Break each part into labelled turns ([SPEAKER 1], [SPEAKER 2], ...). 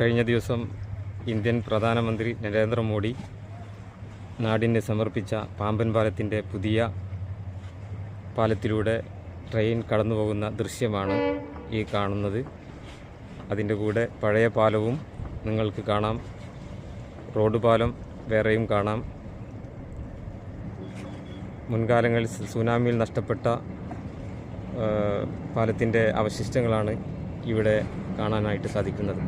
[SPEAKER 1] കഴിഞ്ഞ ദിവസം ഇന്ത്യൻ പ്രധാനമന്ത്രി നരേന്ദ്രമോദി നാടിന് സമർപ്പിച്ച പാമ്പൻ പാലത്തിന്റെ പുതിയ പാലത്തിലൂടെ ട്രെയിൻ കടന്നു പോകുന്ന ദൃശ്യമാണ് ഈ കാണുന്നത്. അതിന്റെ കൂടെ പഴയ പാലവും നിങ്ങൾക്ക് കാണാം. റോഡ് പാലം വേറെയും കാണാം. മുൻകാലങ്ങളിൽ സുനാമിയിൽ നഷ്ടപ്പെട്ട പാലത്തിന്റെ അവശിഷ്ടങ്ങളാണ് ഇവിടെ കാണാനായിട്ട് സാധിക്കുന്നത്.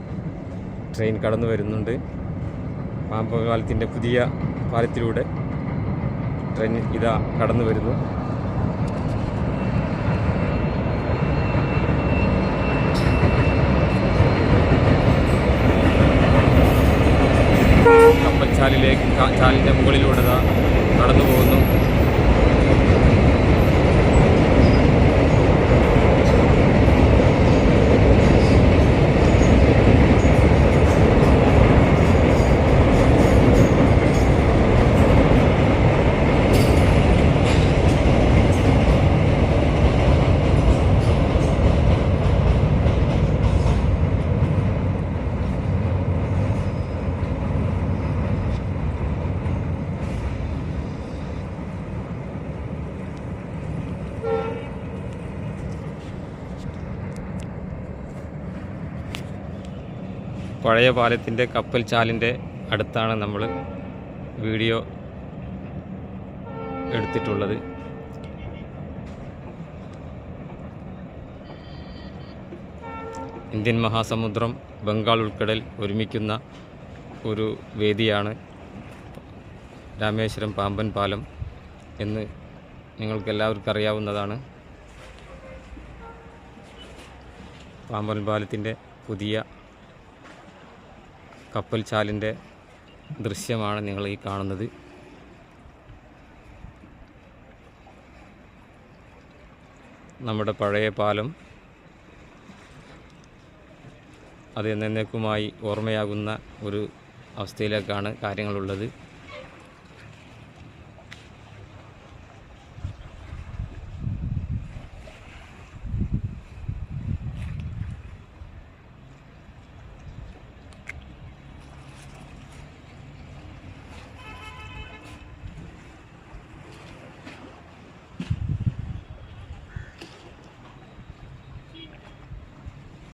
[SPEAKER 1] ട്രെയിൻ കടന്നു വരുന്നുണ്ട്. പാമ്പ പാലത്തിന്റെ പുതിയ പാലത്തിലൂടെ ട്രെയിൻ ഇതാ കടന്നു വരുന്നു. കപ്പൽ ചാലിലേക്ക് ചാലിന്റെ മുകളിലൂടെ ദാ കടന്നു പോകുന്നു. പഴയ പാലത്തിന്റെ കപ്പൽ ചാലിന്റെ അടുത്താണ് നമ്മൾ വീഡിയോ എടുത്തിട്ടുള്ളത്. ഇന്ത്യൻ മഹാസമുദ്രം ബംഗാൾ ഉൾക്കടൽ ഒരുമിക്കുന്ന ഒരു വേദിയാണ് രാമേശ്വരം പാമ്പൻ പാലം എന്ന് നിങ്ങൾക്ക് എല്ലാവർക്കും അറിയാവുന്നതാണ്. പാമ്പൻ പാലത്തിന്റെ പുതിയ കപ്പൽ ചാലിന്റെ ദൃശ്യമാണ് നിങ്ങൾ ഈ കാണുന്നത്. നമ്മുടെ പഴയ പാലം അത് എന്നേക്കുമായി ഓർമ്മയാകുന്ന ഒരു അവസ്ഥയിലേക്കാണ് കാര്യങ്ങളുള്ളത്.